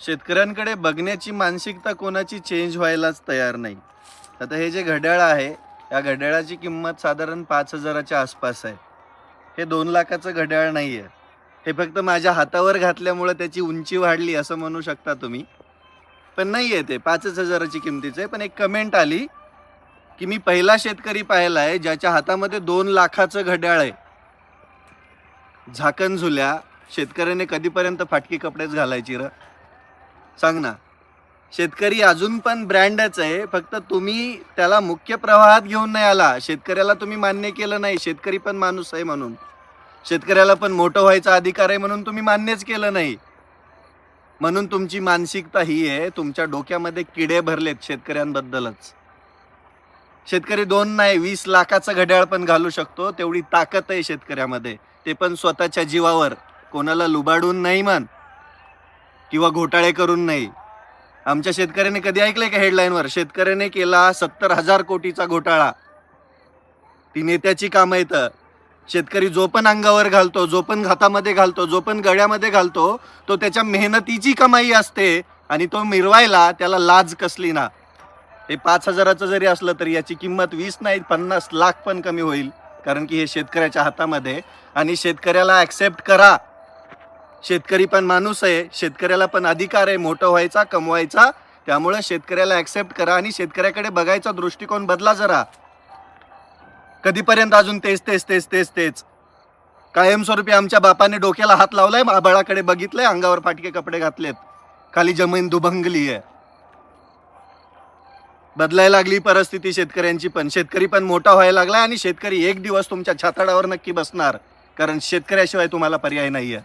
शेतकऱ्यांकडे बघण्याची मानसिकता कोणाची चेंज व्हायलाच तयार नाही. आता हे जे घड्याळ आहे या घड्याळाची किंमत साधारण पाच हजाराच्या आसपास आहे. हे दोन लाखाचं घड्याळ नाही आहे हे फक्त माझ्या हातावर घातल्यामुळं त्याची उंची वाढली असं म्हणू शकता तुम्ही. पण नाही आहे ते पाचच हजाराची किमतीचं आहे. पण एक कमेंट आली की मी पहिला शेतकरी पाहिला आहे ज्याच्या हातामध्ये दोन लाखाचं घड्याळ आहे. झाकण झुल्या शेतकऱ्याने कधीपर्यंत फाटकी कपडेच घालायची र? सांग ना. शेतकरी अजून पण ब्रँडच आहे. फक्त तुम्ही त्याला मुख्य प्रवाहात घेऊन नाही आला. शेतकऱ्याला तुम्ही मान्य केलं नाही. शेतकरी पण माणूस आहे म्हणून. शेतकऱ्याला पण मोठं व्हायचा अधिकार आहे म्हणून तुम्ही मान्यच केलं नाही. म्हणून तुमची मानसिकता ही आहे. तुमच्या डोक्यामध्ये किडे भरलेत शेतकऱ्यांबद्दलच. शेतकरी दोन नाही वीस लाखाचं घड्याळ पण घालू शकतो. तेवढी ताकद आहे शेतकऱ्यामध्ये. ते पण स्वतःच्या जीवावर. कोणाला लुबाडून नाही म्हण. किंवा घोटाळे करून नाही. आमच्या शेतकऱ्याने कधी ऐकलंय का हेडलाईनवर शेतकऱ्याने केला सत्तर हजार कोटीचा घोटाळा. ती नेत्याची कामं येतं शेतकरी जो पण अंगावर घालतो जो पण हातामध्ये घालतो जो पण गळ्यामध्ये घालतो तो त्याच्या मेहनतीची कमाई असते आणि तो मिरवायला त्याला लाज कसली ना. हे पाच हजाराचं जरी असलं तरी याची किंमत वीस नाही पन्नास लाख पण कमी होईल. कारण की हे शेतकऱ्याच्या हातामध्ये. आणि शेतकऱ्याला ॲक्सेप्ट करा. शेतकरी पण माणूस आहे शेतकऱ्याला पण अधिकार आहे मोठं व्हायचा कमवायचा. त्यामुळे शेतकऱ्याला ॲक्सेप्ट करा आणि शेतकऱ्याकडे बघायचा दृष्टिकोन बदला जरा. कधीपर्यंत अजून तेच तेच तेच तेच तेच? कायमस्वरूपी आमच्या बापाने डोक्याला हात लावलाय बळाकडे बघितलंय अंगावर फाटके कपडे घातलेत. खाली जमीन दुभंगली आहे. बदलायला लागली परिस्थिती शेतकऱ्यांची पण. शेतकरी पण मोठा व्हायला लागलाय आणि शेतकरी एक दिवस तुमच्या छाताडावर नक्की बसणार. कारण शेतकऱ्याशिवाय तुम्हाला पर्याय नाहीये.